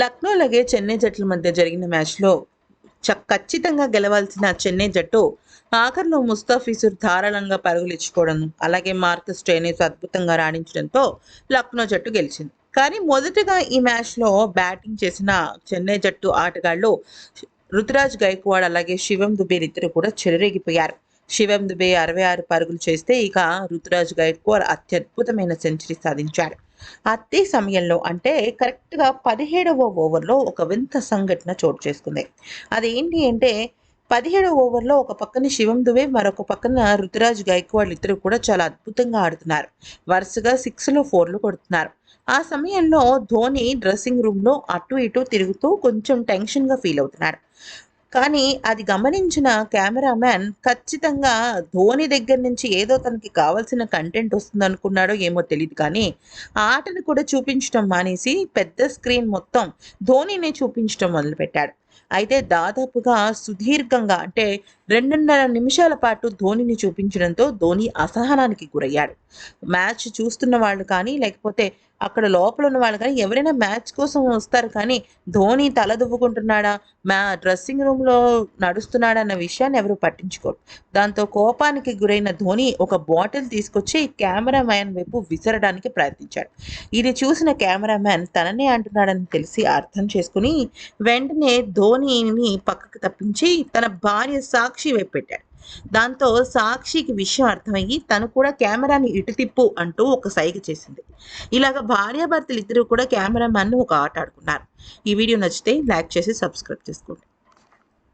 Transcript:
లక్నో అలాగే చెన్నై జట్ల మధ్య జరిగిన మ్యాచ్లో చ ఖచ్చితంగా గెలవాల్సిన చెన్నై జట్టు ఆఖరిలో ముస్తాఫిజుర్ ధారాళంగా పరుగులిచ్చుకోవడం అలాగే మార్కస్ స్టేనిస్ అద్భుతంగా రాణించడంతో లక్నో జట్టు గెలిచింది. కానీ మొదటగా ఈ మ్యాచ్లో బ్యాటింగ్ చేసిన చెన్నై జట్టు ఆటగాళ్ళు రుతురాజ్ గైక్వాడ్ అలాగే శివం దుబేర్ ఇద్దరు కూడా చెలరేగిపోయారు. శివం దుబే అరవై ఆరు పరుగులు చేస్తే ఇక రుతురాజ్ గైడ్కోర్ అత్యద్భుతమైన సెంచరీ సాధించాడు. అదే సమయంలో అంటే కరెక్ట్గా పదిహేడవ ఓవర్లో ఒక వింత సంఘటన చోటు చేసుకుంది. అదేంటి అంటే పదిహేడవ ఓవర్లో ఒక పక్కన శివం దుబే మరొక పక్కన రుతురాజ్ గైక్వాడ్ ఇద్దరు కూడా చాలా అద్భుతంగా ఆడుతున్నారు. వరుసగా సిక్స్లో ఫోర్లు కొడుతున్నారు. ఆ సమయంలో ధోని డ్రెస్సింగ్ రూమ్లో అటు ఇటు తిరుగుతూ కొంచెం టెన్షన్గా ఫీల్ అవుతున్నాడు. కానీ అది గమనించిన కెమెరామ్యాన్ ఖచ్చితంగా ధోని దగ్గర నుంచి ఏదో తనకి కావాల్సిన కంటెంట్ వస్తుంది అనుకున్నాడో ఏమో తెలియదు కానీ ఆటను కూడా చూపించడం మానేసి పెద్ద స్క్రీన్ మొత్తం ధోనినే చూపించడం మొదలుపెట్టాడు. అయితే దాదాపుగా సుదీర్ఘంగా అంటే రెండున్నర నిమిషాల పాటు ధోనిని చూపించడంతో ధోని అసహనానికి గురయ్యాడు. మ్యాచ్ చూస్తున్న వాళ్ళు కానీ లేకపోతే అక్కడ లోపల ఉన్న వాళ్ళు కానీ ఎవరైనా మ్యాచ్ కోసం వస్తారు కానీ ధోని తల దువ్వుకుంటున్నాడా మ్యా డ్రెస్సింగ్ రూమ్లో నడుస్తున్నాడా అన్న విషయాన్ని ఎవరు పట్టించుకోరు. దాంతో కోపానికి గురైన ధోని ఒక బాటిల్ తీసుకొచ్చి కెమెరా మ్యాన్ వైపు విసరడానికి ప్రయత్నించాడు. ఇది చూసిన కెమెరామ్యాన్ తననే అంటున్నాడని తెలిసి అర్థం చేసుకుని వెంటనే ధోనిని పక్కకు తప్పించి తన భార్య సాక్షి వైపు పెట్టాడు. దాంతో సాక్షికి విషయం అర్థమయ్యి తను కూడా కెమెరాని ఇటు తిప్పు అంటూ ఒక సైగ చేసింది. ఇలాగ భార్యాభర్తలు ఇద్దరు కూడా కెమెరామ్యాన్ను ఒక ఆట ఆడుకున్నారు. ఈ వీడియో నచ్చితే లైక్ చేసి సబ్స్క్రైబ్ చేసుకోండి.